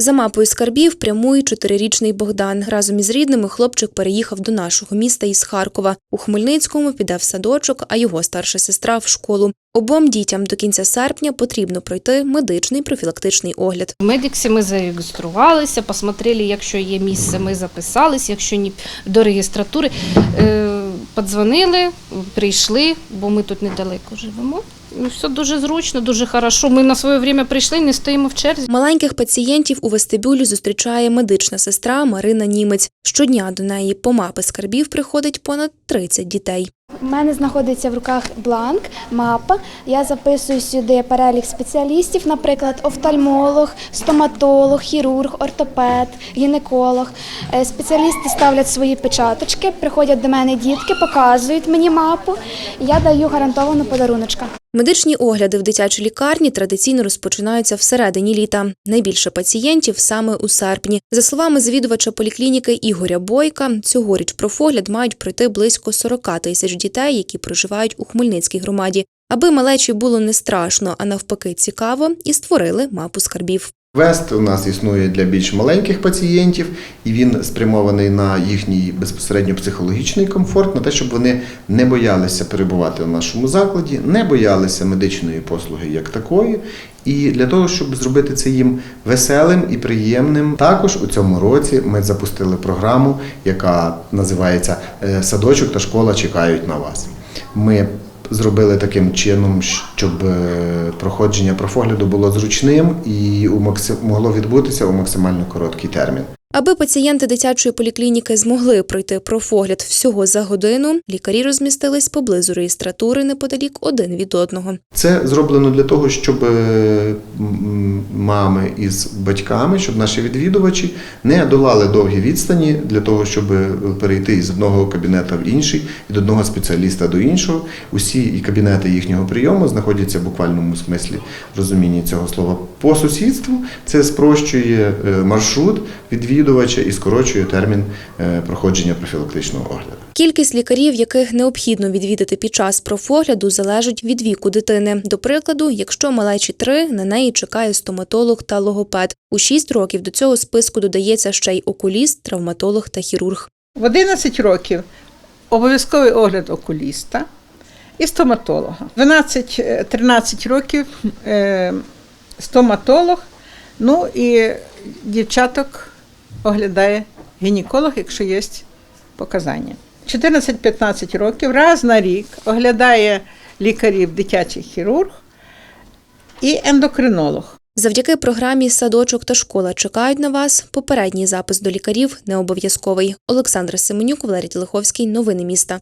За мапою скарбів прямує чотирирічний Богдан. Разом із рідними хлопчик переїхав до нашого міста із Харкова. У Хмельницькому піде в садочок, а його старша сестра в школу. Обом дітям до кінця серпня потрібно пройти медичний профілактичний огляд. В медиксі ми зареєструвалися, посмотрели, якщо є місце, ми записались, якщо ні до реєстратури. Е, подзвонили, прийшли, бо ми тут недалеко живемо. Ну, все дуже зручно, дуже хорошо. Ми на своє время прийшли, не стоїмо в черзі. Маленьких пацієнтів у вестибюлі зустрічає медична сестра Марина Німець. Щодня до неї по мапи скарбів приходить понад 30 дітей. У мене знаходиться в руках бланк, мапа. Я записую сюди перелік спеціалістів, наприклад, офтальмолог, стоматолог, хірург, ортопед, гінеколог. Е, Спеціалісти ставлять свої печаточки, приходять до мене дітки, показують мені мапу. Я даю гарантовану подаруночка. Медичні огляди в дитячій лікарні традиційно розпочинаються всередині літа. Найбільше пацієнтів саме у серпні. За словами завідувача поліклініки Ігоря Бойка, цьогоріч профогляд мають пройти близько 40 тисяч дітей, які проживають у Хмельницькій громаді. Аби малечі було не страшно, а навпаки цікаво, і створили мапу скарбів. Квест у нас існує для більш маленьких пацієнтів, і він спрямований на їхній безпосередньо психологічний комфорт, на те, щоб вони не боялися перебувати в нашому закладі, не боялися медичної послуги як такої. І для того, щоб зробити це їм веселим і приємним, також у цьому році ми запустили програму, яка називається е, Садочок та школа чекають на вас. Ми зробили таким чином, щоб е, проходження профогляду було зручним і могло відбутися у максимально короткий термін. Аби пацієнти дитячої поліклініки змогли пройти профогляд всього за годину, лікарі розмістились поблизу реєстратури неподалік один від одного. Це зроблено для того, щоб е, мами із батьками, щоб наші відвідувачі не долали довгі відстані для того, щоб е, перейти із одного кабінету в інший, від одного спеціаліста до іншого. Усі і кабінети їхнього прийому знаходяться в буквальному смислі розумінні цього слова по сусідству. Це спрощує е, маршрут відвідувача і скорочує термін е, проходження профілактичного огляду. Кількість лікарів, яких необхідно відвідати під час профогляду, залежить від віку дитини. До прикладу, якщо малечі три, на неї чекає стоматолог та логопед. У 6 років до цього списку додається ще й окуліст, травматолог та хірург. В 11 років обов'язковий огляд окуліста і стоматолога. 12-13 років е, стоматолог, ну і дівчаток оглядає гінеколог, якщо є показання. 14-15 років раз на рік оглядає лікарів дитячий хірург і ендокринолог. Завдяки програмі Садочок та школа чекають на вас. Попередній запис до лікарів не обов'язковий. Олександра Семенюк, Валерій Телеховський. Новини міста.